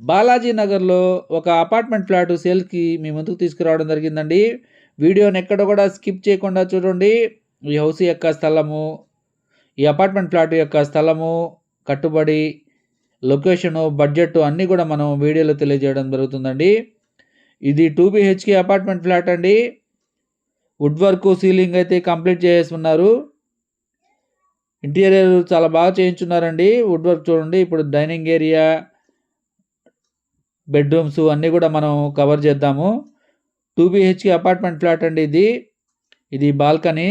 బాలాజీ నగర్లో ఒక apartment flat సేల్కి మీ ముందుకు తీసుకురావడం జరిగిందండి. వీడియోని ఎక్కడ కూడా స్కిప్ చేయకుండా చూడండి. ఈ హౌస్ యొక్క స్థలము ఈ అపార్ట్మెంట్ ఫ్లాట్ యొక్క స్థలము కట్టుబడి లొకేషను బడ్జెట్ అన్నీ కూడా మనం వీడియోలో తెలియజేయడం జరుగుతుందండి. ఇది టూ బిహెచ్కే అపార్ట్మెంట్ ఫ్లాట్ అండి. వుడ్ వర్క్ సీలింగ్ అయితే కంప్లీట్ చేసేస్తున్నారు ఇంటీరియర్ చాలా బాగా చేయించున్నారండి. వుడ్ వర్క్ చూడండి. ఇప్పుడు డైనింగ్ ఏరియా బెడ్రూమ్స్ అన్నీ కూడా మనం కవర్ చేద్దాము. టూ బిహెచ్కే అపార్ట్మెంట్ ఫ్లాట్ అండి ఇది. ఇది బాల్కనీ.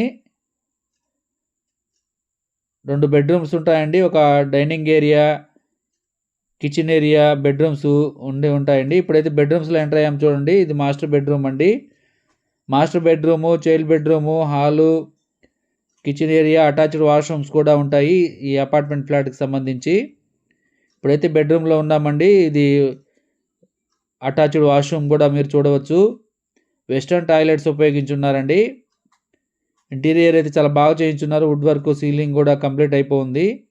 రెండు బెడ్రూమ్స్ ఉంటాయండి. ఒక dining area kitchen area bedrooms ఉండి ఉంటాయండి. ఇప్పుడైతే బెడ్రూమ్స్లో ఎంటర్ అయ్యాము చూడండి. ఇది మాస్టర్ బెడ్రూమ్ అండి. Master bedroom child bedroom hall kitchen area attached washrooms కూడా ఉంటాయి ఈ అపార్ట్మెంట్ ఫ్లాట్కి సంబంధించి. ఇప్పుడైతే బెడ్రూమ్లో ఉన్నామండి. ఇది అటాచ్డ్ వాష్రూమ్ కూడా మీరు చూడవచ్చు. Western toilets ఉపయోగించున్నారండి. ఇంటీరియర్ అయితే చాలా బాగా చేయించున్నారు. వుడ్ వర్క్ సీలింగ్ కూడా కంప్లీట్ అయిపోయింది.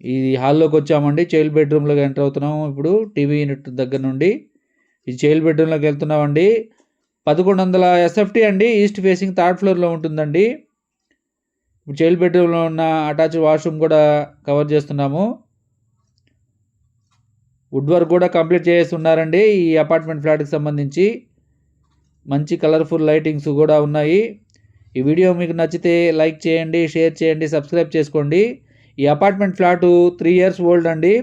ఇది హాల్లోకి వచ్చామండి. చైల్డ్ బెడ్రూమ్లోకి ఎంటర్ అవుతున్నాము ఇప్పుడు. టీవీ యూనిట్ దగ్గర నుండి. ఈ చైల్డ్ బెడ్రూమ్లోకి వెళ్తున్నామండి. పదకొండు వందల ఎస్ఎఫ్టీ అండి. ఈస్ట్ ఫేసింగ్ థర్డ్ ఫ్లోర్లో ఉంటుందండి. చైల్డ్ బెడ్రూమ్లో ఉన్న అటాచ్ వాష్రూమ్ కూడా కవర్ చేస్తున్నాము. వుడ్ వర్క్ కూడా కంప్లీట్ చేస్తున్నారండి ఈ అపార్ట్మెంట్ ఫ్లాట్కి సంబంధించి మంచి కలర్ఫుల్ లైటింగ్స్ కూడా ఉన్నాయి. ఈ వీడియో మీకు నచ్చితే లైక్ చేయండి షేర్ చేయండి సబ్స్క్రైబ్ చేసుకోండి. ఈ apartment flat three years old అండి.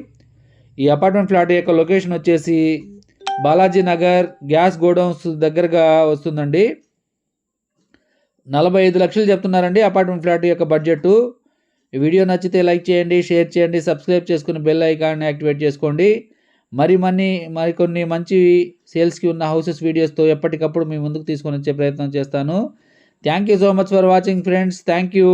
ఈ అపార్ట్మెంట్ ఫ్లాట్ యొక్క లొకేషన్ వచ్చేసి బాలాజీ నగర్ గ్యాస్ గోడౌన్స్ దగ్గరగా వస్తుందండి. నలభై ఐదు లక్షలు చెప్తున్నారండి అపార్ట్మెంట్ ఫ్లాట్ యొక్క బడ్జెట్ ఈ వీడియో నచ్చితే లైక్ చేయండి షేర్ చేయండి సబ్స్క్రైబ్ చేసుకుని బెల్ ఐకాన్ యాక్టివేట్ చేసుకోండి. మరి మన్ని మరికొన్ని మంచి సేల్స్కి ఉన్న హౌసెస్ వీడియోస్తో ఎప్పటికప్పుడు మీ ముందుకు తీసుకొని వచ్చే ప్రయత్నం చేస్తాను. Thank you so much for watching friends. Thank you.